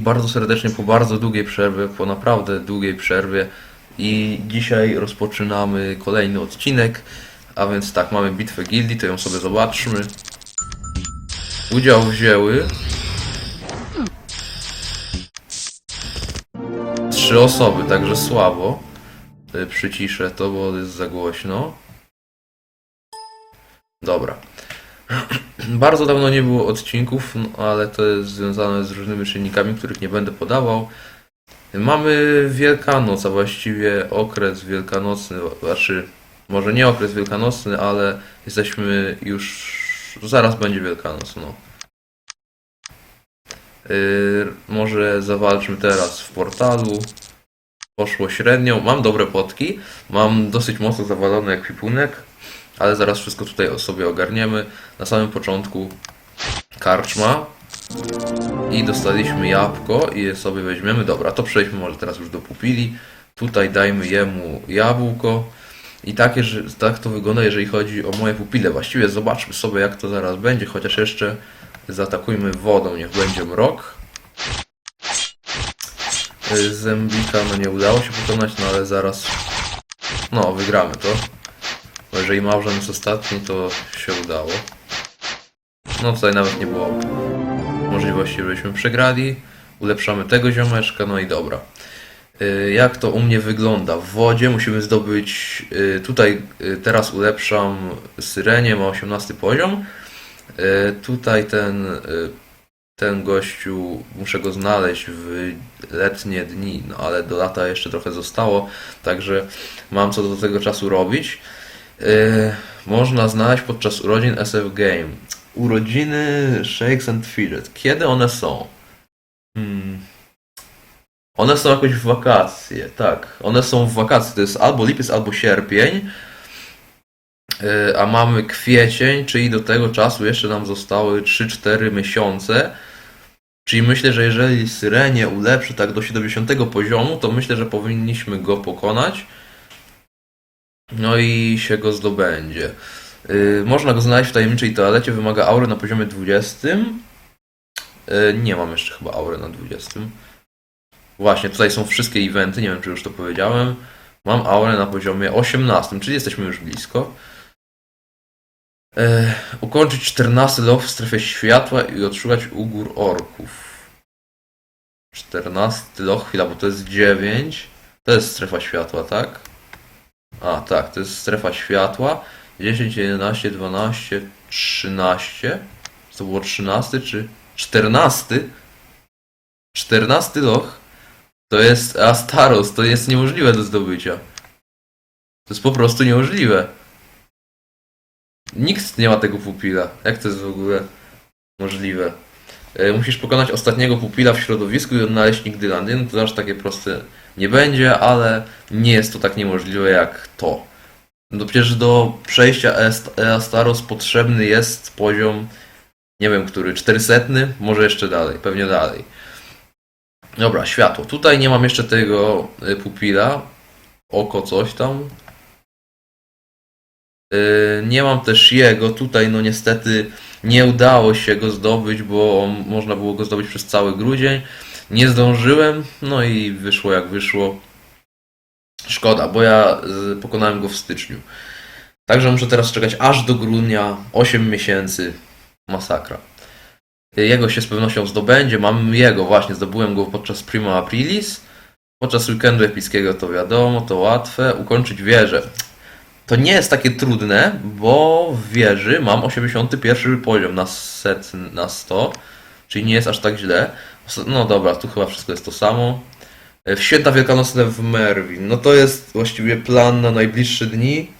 bardzo serdecznie po bardzo długiej przerwie, po naprawdę długiej przerwie i dzisiaj rozpoczynamy kolejny odcinek, a więc tak, mamy bitwę gildii, to ją sobie zobaczmy. Udział wzięły trzy osoby, także słabo. Y, Przyciszę to, bo jest za głośno. Dobra. Bardzo dawno nie było odcinków, no, ale to jest związane z różnymi czynnikami, których nie będę podawał. Mamy Wielkanoc, a właściwie okres wielkanocny, znaczy może nie okres wielkanocny, ale jesteśmy już, zaraz będzie Wielkanoc, no. Yy, może zawalczmy teraz w portalu. Poszło średnio, mam dobre potki, mam dosyć mocno zawalony ekwipunek, ale zaraz wszystko tutaj sobie ogarniemy. Na samym początku karczma i dostaliśmy jabłko i je sobie weźmiemy. Dobra, to przejdźmy może teraz już do pupili. Tutaj dajmy jemu jabłko. I takie, że, tak to wygląda, jeżeli chodzi o moje pupile. Właściwie zobaczmy sobie, jak to zaraz będzie, chociaż jeszcze zaatakujmy wodą, niech będzie mrok. Y, Zębika no nie udało się pokonać, no ale zaraz no wygramy to. Bo jeżeli Małżan jest ostatni, to się udało. No tutaj nawet nie było możliwości, żebyśmy przegrali. Ulepszamy tego ziomeczka, no i dobra. Y, Jak to u mnie wygląda? W wodzie musimy zdobyć. y, Tutaj y, teraz ulepszam syrenię, ma 18 poziom. Tutaj ten, ten gościu, muszę go znaleźć w letnie dni, no ale do lata jeszcze trochę zostało, także mam co do tego czasu robić. Y, Można znaleźć podczas urodzin SF Game. Urodziny Shakes and Fidget. Kiedy one są? Hmm. One są jakoś w wakacje, tak. One są w wakacje. To jest albo lipiec, albo sierpień. Yy, A mamy kwiecień, czyli do tego czasu jeszcze nam zostały 3-4 miesiące. Czyli myślę, że jeżeli Syrenie ulepszy tak do 70 poziomu, to myślę, że powinniśmy go pokonać. No i się go zdobędzie. Yy, można go znaleźć w tajemniczej toalecie, wymaga aury na poziomie 20. Yy, nie mam jeszcze chyba aury na 20. Właśnie, tutaj są wszystkie eventy, nie wiem czy już to powiedziałem. Mam aurę na poziomie 18, czyli jesteśmy już blisko. Yy, ukończyć 14 loch w strefie światła i odszukać u gór orków. 14 loch, chwila, bo to jest 9. To jest strefa światła, tak? A, tak, to jest strefa światła. 10, 11, 12, 13. To było 13 czy 14? 14 loch to jest Astaros, to jest niemożliwe do zdobycia. To jest po prostu niemożliwe. Nikt nie ma tego pupila. Jak to jest w ogóle możliwe? E, Musisz pokonać ostatniego pupila w środowisku i odnaleźć Nigdylandię. No to aż takie proste nie będzie, ale nie jest to tak niemożliwe jak to. No przecież do przejścia Eastaros potrzebny jest poziom, nie wiem który, 400, może jeszcze dalej, pewnie dalej. Dobra, światło. Tutaj nie mam jeszcze tego y, pupila. Oko coś tam. Y, Nie mam też jego. Tutaj no niestety nie udało się go zdobyć, bo można było go zdobyć przez cały grudzień. Nie zdążyłem, no i wyszło jak wyszło. Szkoda, bo ja pokonałem go w styczniu. Także muszę teraz czekać aż do grudnia, 8 miesięcy. Masakra. Jego się z pewnością zdobędzie. Mam jego, właśnie, zdobyłem go podczas Prima Aprilis. Podczas weekendu epickiego to wiadomo, to łatwe. Ukończyć wieżę. To nie jest takie trudne, bo w wieży mam 81 poziom na, set, na 100, czyli nie jest aż tak źle. No dobra, tu chyba wszystko jest to samo. E, W święta wielkanocne w Merwin. No to jest właściwie plan na najbliższe dni.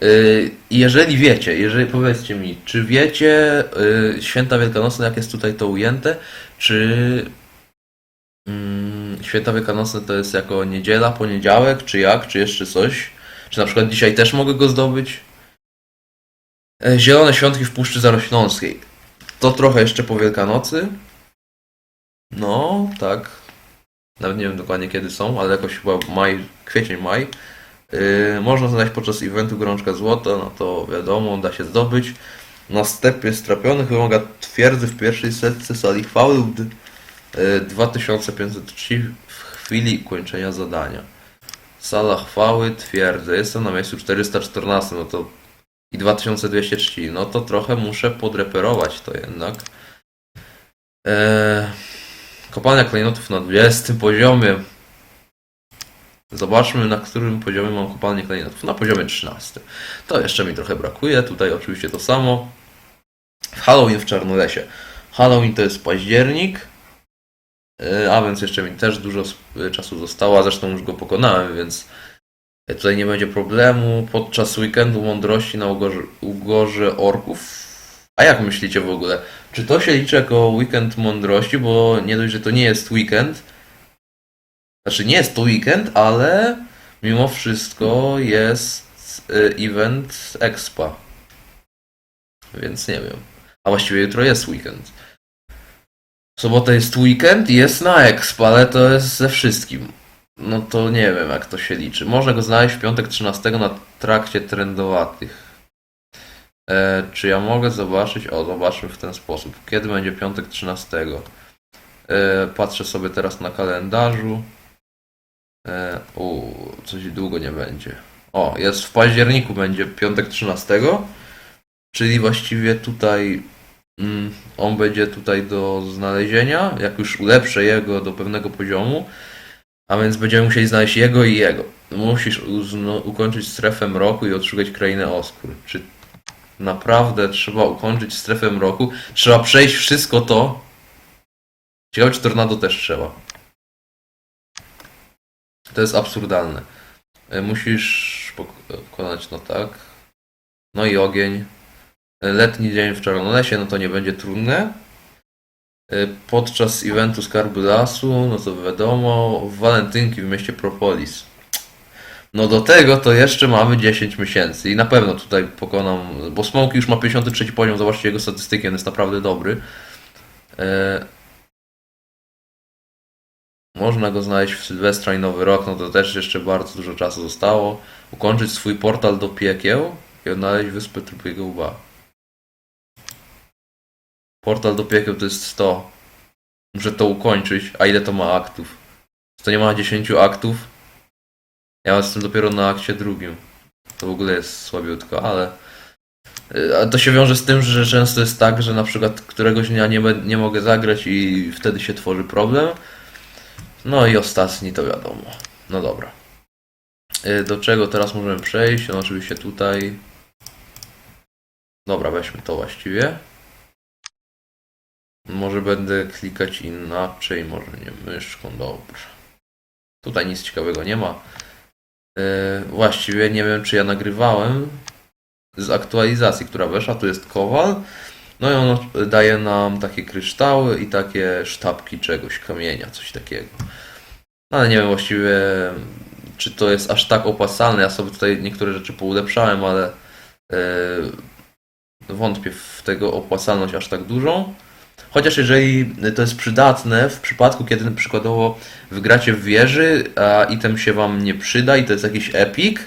Yy, Jeżeli wiecie, jeżeli powiedzcie mi, czy wiecie yy, święta wielkanocne, jak jest tutaj to ujęte, czy mm, święta wielkanocne to jest jako niedziela, poniedziałek, czy jak, czy jeszcze coś? Czy na przykład dzisiaj też mogę go zdobyć? E, Zielone świątki w Puszczy Zarośląskiej. To trochę jeszcze po Wielkanocy. No, tak. Nawet nie wiem dokładnie kiedy są, ale jakoś chyba maj, kwiecień, maj. Yy, można znaleźć podczas eventu gorączka złota, no to wiadomo, da się zdobyć. Na stepie strapionych wymaga twierdzy w pierwszej setce sali chwały lub E, 2503 w chwili ukończenia zadania. Sala chwały, twierdzę. Jestem na miejscu 414, no to i 2200 czci. No to trochę muszę podreperować to jednak. Eee, kopalnia klejnotów na 20 poziomie. Zobaczmy na którym poziomie mam kopalnię klejnotów. Na poziomie 13. To jeszcze mi trochę brakuje. Tutaj oczywiście to samo. Halloween w Czarnolesie. Halloween to jest październik. Yy, A więc jeszcze mi też dużo czasu zostało, zresztą już go pokonałem, więc tutaj nie będzie problemu. Podczas weekendu mądrości na ugorze, orków. A jak myślicie w ogóle? Czy to się liczy jako weekend mądrości? Bo nie dość, że to nie jest weekend. Znaczy nie jest to weekend, ale mimo wszystko jest y, event expa. Więc nie wiem. A właściwie jutro jest weekend. W sobotę jest weekend i jest na expa, ale to jest ze wszystkim. No to nie wiem jak to się liczy. Można go znaleźć w piątek 13 na trakcie trendowatych. E, czy ja mogę zobaczyć? O, zobaczmy w ten sposób. Kiedy będzie piątek 13? E, patrzę sobie teraz na kalendarzu. E, u, coś długo nie będzie. O, jest w październiku będzie piątek 13. Czyli właściwie tutaj mm, on będzie tutaj do znalezienia, jak już ulepszę jego do pewnego poziomu. A więc będziemy musieli znaleźć jego i jego. Musisz ukończyć strefę mroku i odszukać krainę Oskur. Czy naprawdę trzeba ukończyć strefę mroku? Trzeba przejść wszystko to? Ciekawe, czy tornado też trzeba. To jest absurdalne. E, Musisz pok- pokonać, no tak. No i ogień. E, Letni dzień w Czarnolesie, no to nie będzie trudne. E, Podczas eventu Skarby Lasu, no to wiadomo, walentynki w mieście Propolis. No do tego to jeszcze mamy 10 miesięcy i na pewno tutaj pokonam, bo Smoke już ma 53 poziom, zobaczcie jego statystyki, on jest naprawdę dobry. E, Można go znaleźć w Sylwestra i Nowy Rok, no to też jeszcze bardzo dużo czasu zostało. Ukończyć swój portal do piekieł i odnaleźć wyspę Trupiego Łba. Portal do piekieł to jest 100. Muszę to ukończyć. A ile to ma aktów? To nie ma 10 aktów. Ja jestem dopiero na akcie drugim. To w ogóle jest słabiutko, ale... y, A to się wiąże z tym, że często jest tak, że na przykład któregoś dnia nie, nie mogę zagrać i wtedy się tworzy problem. No i ostatni to wiadomo. No dobra. Y, Do czego teraz możemy przejść? No oczywiście tutaj. Dobra, weźmy to właściwie. Może będę klikać inaczej, może nie myszką, dobrze. Tutaj nic ciekawego nie ma. Yy, właściwie nie wiem, czy ja nagrywałem z aktualizacji, która weszła. Tu jest kowal. No i on daje nam takie kryształy i takie sztabki czegoś, kamienia, coś takiego. No ale nie wiem właściwie, czy to jest aż tak opłacalne. Ja sobie tutaj niektóre rzeczy poulepszałem, ale yy, wątpię w tego opłacalność aż tak dużą. Chociaż jeżeli to jest przydatne w przypadku, kiedy przykładowo wygracie w wieży, a item się wam nie przyda i to jest jakiś epic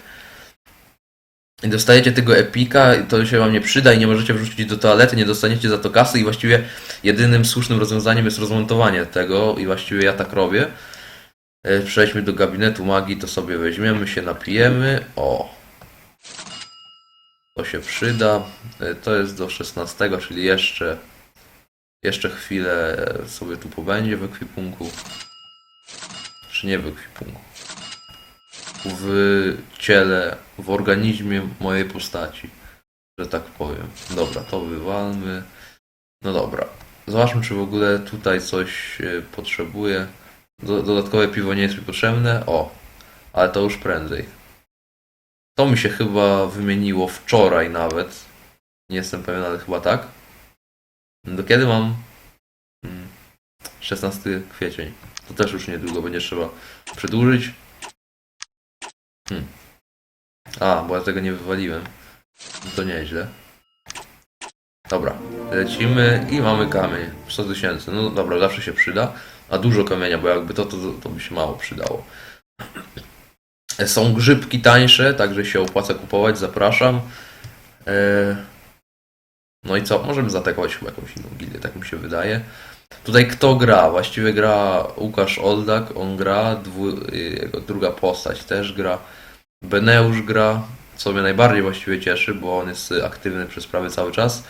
i dostajecie tego epika to się wam nie przyda i nie możecie wrzucić do toalety, nie dostaniecie za to kasy i właściwie jedynym słusznym rozwiązaniem jest rozmontowanie tego i właściwie ja tak robię. E, Przejdźmy do gabinetu magii, to sobie weźmiemy się, napijemy. O! To się przyda. E, To jest do 16, czyli jeszcze jeszcze chwilę sobie tu pobędzie w ekwipunku. Czy nie w ekwipunku? W ciele, w organizmie mojej postaci. Że tak powiem. Dobra, to wywalmy. No dobra. Zobaczmy, czy w ogóle tutaj coś e, potrzebuje. Do, dodatkowe piwo nie jest mi potrzebne. O, ale to już prędzej. To mi się chyba wymieniło wczoraj nawet. Nie jestem pewien, ale chyba tak. Do kiedy mam? Mm, 16 kwiecień. To też już niedługo będzie trzeba przedłużyć. Hmm. A, bo ja tego nie wywaliłem. No To nieźle. Dobra, lecimy i mamy kamień. 100 tysięcy. No dobra, zawsze się przyda. A dużo kamienia, bo jakby to, to, to by się mało przydało. Są grzybki tańsze, także się opłaca kupować, zapraszam. Eee, no i co? Możemy zaatakować chyba jakąś inną gildię, tak mi się wydaje. Tutaj kto gra? Właściwie gra Łukasz Oldak, on gra, dwu, jego druga postać też gra. Beneusz gra, co mnie najbardziej właściwie cieszy, bo on jest aktywny przez prawie cały czas.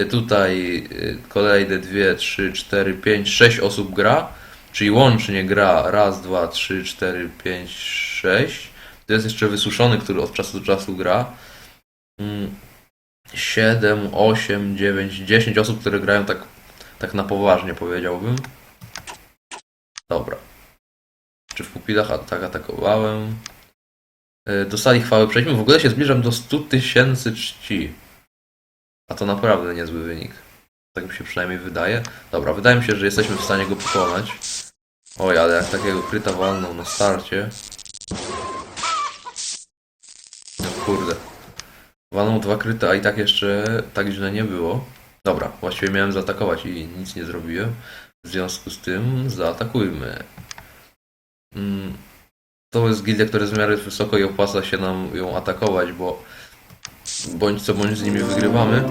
Y, Tutaj y, kolejne 2, 3, 4, 5, 6 osób gra, czyli łącznie gra raz, dwa, trzy, cztery, pięć, sześć. To jest jeszcze wysuszony, który od czasu do czasu gra. Mm, 7, 8, 9, 10 osób, które grają tak, tak na poważnie powiedziałbym. Dobra. Czy w pupilach a- tak atakowałem? Y, Dostali chwały przejdźmy. W ogóle się zbliżam do 100 tysięcy czci. A to naprawdę niezły wynik. Tak mi się przynajmniej wydaje. Dobra, wydaje mi się, że jesteśmy w stanie go pokonać. Oj, ale jak takiego kryta walną na starcie. No kurde. Walną dwa kryty, a i tak jeszcze tak źle nie było. Dobra, właściwie miałem zaatakować i nic nie zrobiłem. W związku z tym zaatakujmy. Mm, To jest gildia, która jest w miarę wysoko i opłaca się nam ją atakować, bo bądź co bądź z nimi wygrywamy,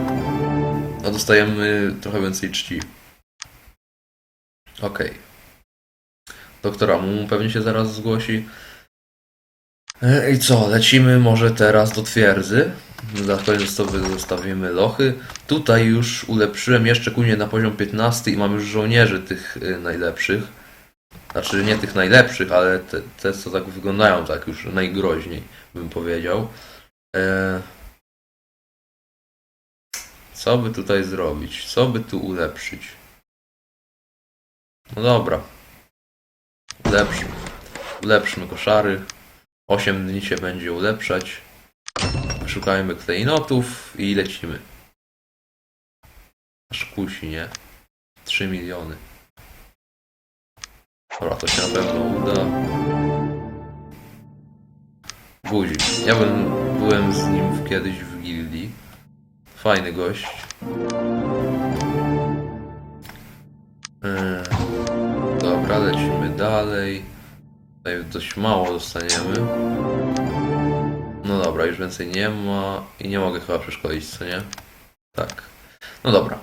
a dostajemy trochę więcej czci. Okej. Doktora Mu pewnie się zaraz zgłosi. E, I co, lecimy może teraz do twierdzy. Na koniec sobie zostawimy lochy. Tutaj już ulepszyłem jeszcze kunie na poziom 15 i mam już żołnierzy tych y, najlepszych. Znaczy nie tych najlepszych, ale te, te co tak wyglądają tak już najgroźniej, bym powiedział. E... Co by tutaj zrobić? Co by tu ulepszyć? No dobra. Ulepszmy. Ulepszmy koszary. 8 dni się będzie ulepszać. Szukajmy klejnotów i lecimy. Aż kusi, nie? 3 miliony. Dobra, to się na pewno uda. Guzik. Ja bym, byłem z nim kiedyś w gildii. Fajny gość. Eee, dobra, lecimy dalej. Tutaj dość mało dostaniemy. No dobra, już więcej nie ma i nie mogę chyba przeszkolić, co nie? Tak. No dobra.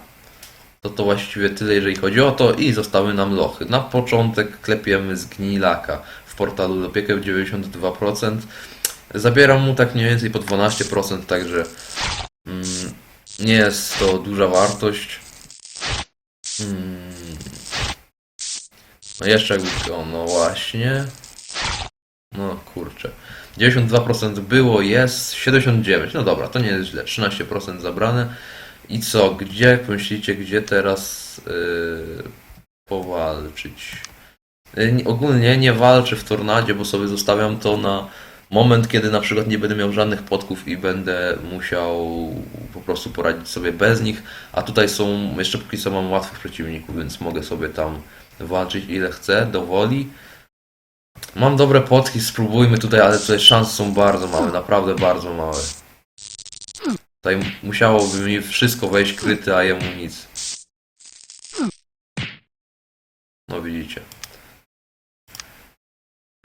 To to właściwie tyle, jeżeli chodzi o to i zostały nam lochy. Na początek klepiemy z gnilaka w portalu opiekę 92%. Zabieram mu tak mniej więcej po 12%, także mm, nie jest to duża wartość. Mm. No jeszcze jakby, o no właśnie. No kurczę. 92% było, jest 79. No dobra, to nie jest źle. 13% zabrane. I co, gdzie, myślicie, gdzie teraz yy, powalczyć? Yy, nie- ogólnie nie walczę w tornadzie, bo sobie zostawiam to na moment, kiedy na przykład nie będę miał żadnych podków i będę musiał po prostu poradzić sobie bez nich. A tutaj są, jeszcze póki co mam łatwych przeciwników, więc mogę sobie tam walczyć ile chcę, do woli. Mam dobre potki, spróbujmy tutaj, ale tutaj szanse są bardzo małe, naprawdę bardzo małe. Tutaj musiałoby mi wszystko wejść kryty, a jemu nic. No widzicie.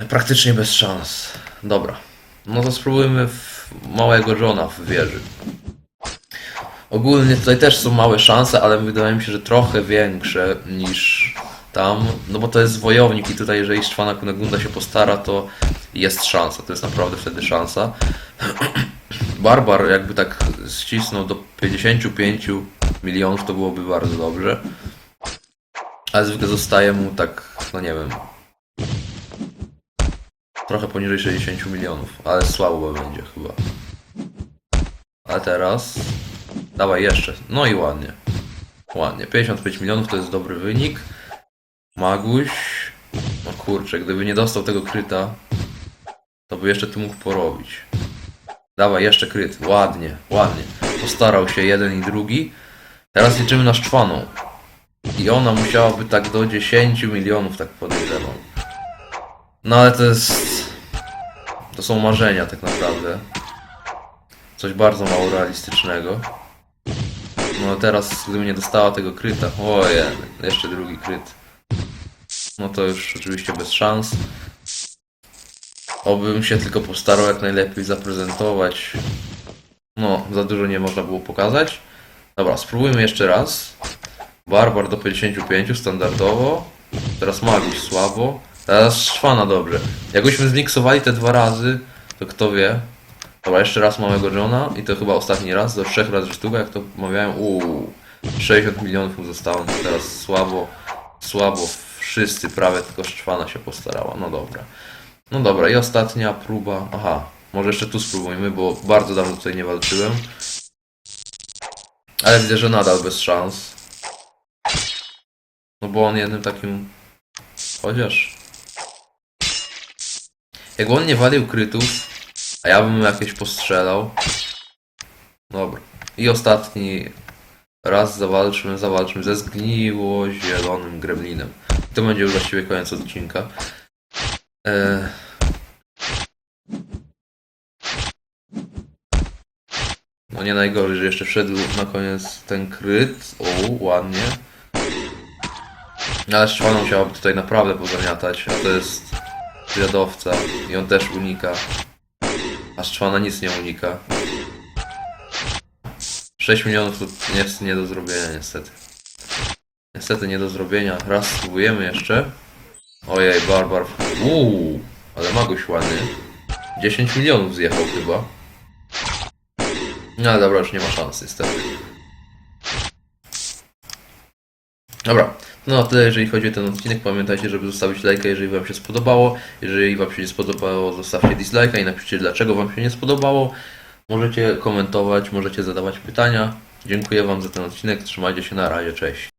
Praktycznie bez szans. Dobra. No to spróbujmy małego Johna w wieży. Ogólnie tutaj też są małe szanse, ale wydaje mi się, że trochę większe niż tam. No bo to jest wojownik i tutaj jeżeli Szwana Kunegunda się postara, to jest szansa. To jest naprawdę wtedy szansa. Barbar jakby tak ścisnął do 55 milionów, to byłoby bardzo dobrze. Ale zwykle zostaje mu tak, no nie wiem, trochę poniżej 60 milionów, ale słabo będzie chyba. A teraz, dawaj jeszcze, no i ładnie. Ładnie, 55 milionów to jest dobry wynik. Maguś, no kurczę, gdyby nie dostał tego kryta, to by jeszcze tu mógł porobić. Dawaj, jeszcze kryt. Ładnie, ładnie. Postarał się jeden i drugi. Teraz liczymy na Szczwaną. I ona musiałaby tak do 10 milionów, tak podejrzewam. No ale to jest... To są marzenia tak naprawdę. Coś bardzo mało realistycznego. No teraz, gdyby nie dostała tego kryta... Ojej, jeszcze drugi kryt. No to już oczywiście bez szans. Obym się tylko postarał jak najlepiej zaprezentować. No, za dużo nie można było pokazać. Dobra, spróbujmy jeszcze raz. Barbar do 55 standardowo. Teraz Magus słabo. Teraz Szwana dobrze. Jakbyśmy zmiksowali te dwa razy, to kto wie. Dobra, jeszcze raz małego Johna i to chyba ostatni raz, do trzech razy sztuka, jak to mawiałem. Uuu, 60 milionów mu zostało, no teraz słabo, słabo, wszyscy prawie tylko Szwana się postarała, no dobra. No dobra, i ostatnia próba, aha, może jeszcze tu spróbujmy, bo bardzo dawno tutaj nie walczyłem. Ale widzę, że nadal bez szans. No bo on jednym takim... Chociaż... Jakby on nie walił krytów, a ja bym jakieś postrzelał. Dobra. I ostatni raz zawalczymy, zawalczymy ze zgniło zielonym gremlinem. To będzie już właściwie koniec odcinka. Eee... No nie najgorzej, że jeszcze wszedł na koniec ten kryt. O, ładnie. Ale Szczwana musiałaby tutaj naprawdę pozamiatać, a to jest zwiadowca i on też unika. A Szczwana nic nie unika. 6 milionów to jest nie do zrobienia niestety. Niestety nie do zrobienia. Raz spróbujemy jeszcze. Ojej, Barbar. Uuu, ale Maguś ładny. 10 milionów zjechał chyba. No ale dobra, już nie ma szans niestety. Dobra, no tyle jeżeli chodzi o ten odcinek. Pamiętajcie, żeby zostawić lajka, jeżeli Wam się spodobało. Jeżeli Wam się nie spodobało, zostawcie dislike'a i napiszcie dlaczego Wam się nie spodobało. Możecie komentować, możecie zadawać pytania. Dziękuję Wam za ten odcinek. Trzymajcie się na razie, cześć.